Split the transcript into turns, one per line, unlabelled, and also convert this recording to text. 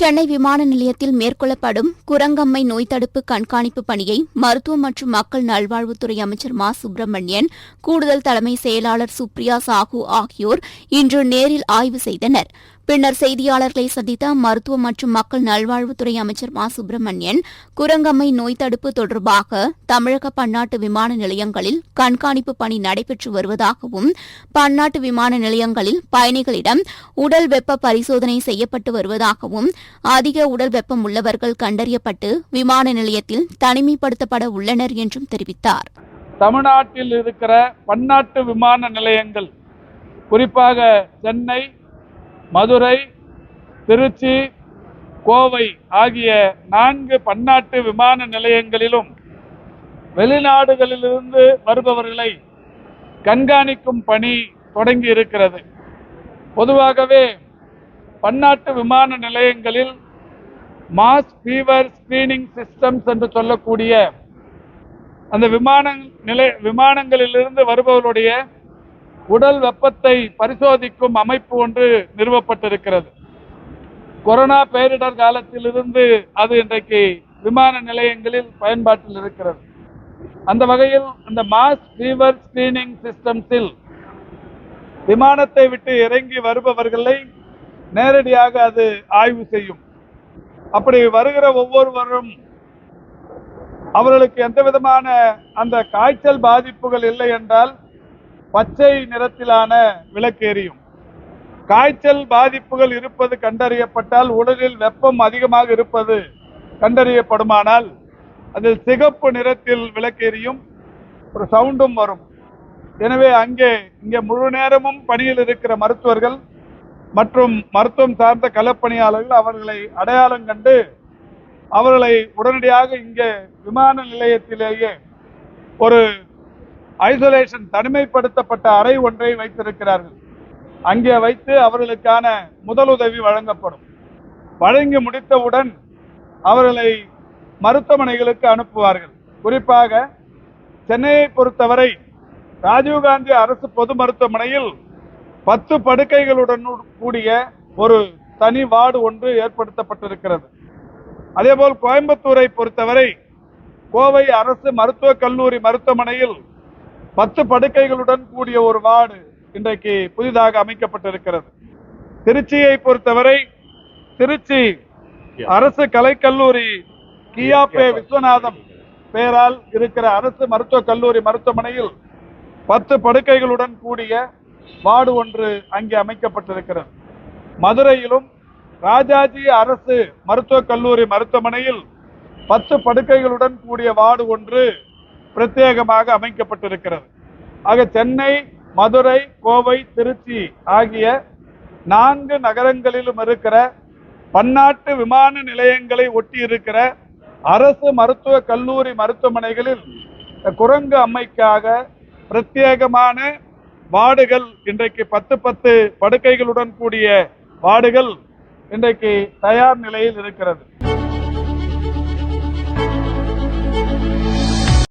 சென்னை விமான நிலையத்தில் மேற்கொள்ளப்படும் குரங்கம்மை நோய் தடுப்பு கண்காணிப்பு பணியை மருத்துவ மற்றும் மக்கள் நல்வாழ்வுத்துறை அமைச்சர் மா. சுப்பிரமணியன் கூடுதல் தலைமை செயலாளர் சுப்ரியா சாஹூ ஆகியோர் இன்று நேரில் ஆய்வு செய்தனர். பின்னர் செய்தியாளர்களை சந்தித்த மருத்துவ மற்றும் மக்கள் நல்வாழ்வுத்துறை அமைச்சர் மா. சுப்பிரமணியன் குரங்கம்மை நோய் தடுப்பு தொடர்பாக தமிழக பன்னாட்டு விமான நிலையங்களில் கண்காணிப்பு பணி நடைபெற்று வருவதாகவும் பன்னாட்டு விமான நிலையங்களில் பயணிகளிடம் உடல் வெப்ப பரிசோதனை செய்யப்பட்டு வருவதாகவும் அதிக உடல் வெப்பம் உள்ளவர்கள் கண்டறியப்பட்டு விமான நிலையத்தில் தனிமைப்படுத்தப்பட உள்ளனர் என்றும் தெரிவித்தார்.
தமிழ்நாட்டில் இருக்கிற பன்னாட்டு விமான நிலையங்கள் குறிப்பாக சென்னை மதுரை திருச்சி கோவை ஆகிய நான்கு பன்னாட்டு விமான நிலையங்களிலும் வெளிநாடுகளிலிருந்து வருபவர்களை கண்காணிக்கும் பணி தொடங்கி இருக்கிறது பொதுவாகவே பன்னாட்டு விமான நிலையங்களில் மாஸ் ஃபீவர் ஸ்கிரீனிங் சிஸ்டம்ஸ் என்று சொல்லக்கூடிய அந்த விமான நிலை விமானங்களிலிருந்து வருபவர்களுடைய உடல் வெப்பத்தை பரிசோதிக்கும் அமைப்பு ஒன்று நிறுவப்பட்டிருக்கிறது. கொரோனா பேரிடர் காலத்திலிருந்து அது இன்றைக்கு விமான நிலையங்களில் பயன்பாட்டில் இருக்கிறது. அந்த வகையில் அந்த மாஸ் ஃபீவர் ஸ்கிரீனிங் சிஸ்டம்ஸில் விமானத்தை விட்டு இறங்கி வருபவர்களை நேரடியாக அது ஆய்வு செய்யும். அப்படி வருகிற ஒவ்வொருவரும் அவர்களுக்கு எந்த விதமான அந்த காய்ச்சல் பாதிப்புகள் இல்லை என்றால் பச்சை நிறத்திலான விளக்கு எரியும். காய்ச்சல் பாதிப்புகள் இருப்பது கண்டறியப்பட்டால் உடலில் வெப்பம் அதிகமாக இருப்பது கண்டறியப்படுமானால் அதில் சிகப்பு நிறத்தில் விளக்கேறியும் ஒரு சவுண்டும் வரும். எனவே அங்கே இங்கே முழு நேரமும் பணியில் இருக்கிற மருத்துவர்கள் மற்றும் மருத்துவம் சார்ந்த களப்பணியாளர்கள் அவர்களை அடையாளம் கண்டு அவர்களை உடனடியாக இங்கே விமான நிலையத்திலேயே ஒரு ஐசோலேஷன் தனிமைப்படுத்தப்பட்ட அறை ஒன்றை வைத்திருக்கிறார்கள். அங்கே வைத்து அவர்களுக்கான முதலுதவி வழங்கப்படும். வழங்கி முடித்தவுடன் அவர்களை மருத்துவமனைகளுக்கு அனுப்புவார்கள். குறிப்பாக சென்னையை பொறுத்தவரை ராஜீவ்காந்தி அரசு பொது மருத்துவமனையில் பத்து படுக்கைகளுடன் கூடிய ஒரு தனி வார்டு ஒன்று ஏற்படுத்தப்பட்டிருக்கிறது. அதேபோல் கோயம்புத்தூரை பொறுத்தவரை கோவை அரசு மருத்துவக் கல்லூரி மருத்துவமனையில் பத்து படுக்கைகளுடன் கூடிய ஒரு வார்டு இன்றைக்கு புதிதாக அமைக்கப்பட்டிருக்கிறது. திருச்சியை பொறுத்தவரை திருச்சி அரசு கலைக்கல்லூரி கியாபே விஸ்வநாதம் பெயரால் இருக்கிற அரசு மருத்துவக் கல்லூரி மருத்துவமனையில் பத்து படுக்கைகளுடன் கூடிய வார்டு ஒன்று அங்கே அமைக்கப்பட்டிருக்கிறது. மதுரையிலும் ராஜாஜி அரசு மருத்துவக் கல்லூரி மருத்துவமனையில் பத்து படுக்கைகளுடன் கூடிய வார்டு ஒன்று பிரத்யேகமாக அமைக்கப்பட்டிருக்கிறது. ஆக சென்னை மதுரை கோவை திருச்சி ஆகிய நான்கு நகரங்களிலும் இருக்கிற பன்னாட்டு விமான நிலையங்களை ஒட்டி இருக்கிற அரசு மருத்துவ கல்லூரி மருத்துவமனைகளில் குரங்கு அம்மைக்காக பிரத்யேகமான வார்டுகள் இன்றைக்கு பத்து பத்து படுக்கைகளுடன் கூடிய வார்டுகள் இன்றைக்கு தயார் நிலையில் இருக்கிறது.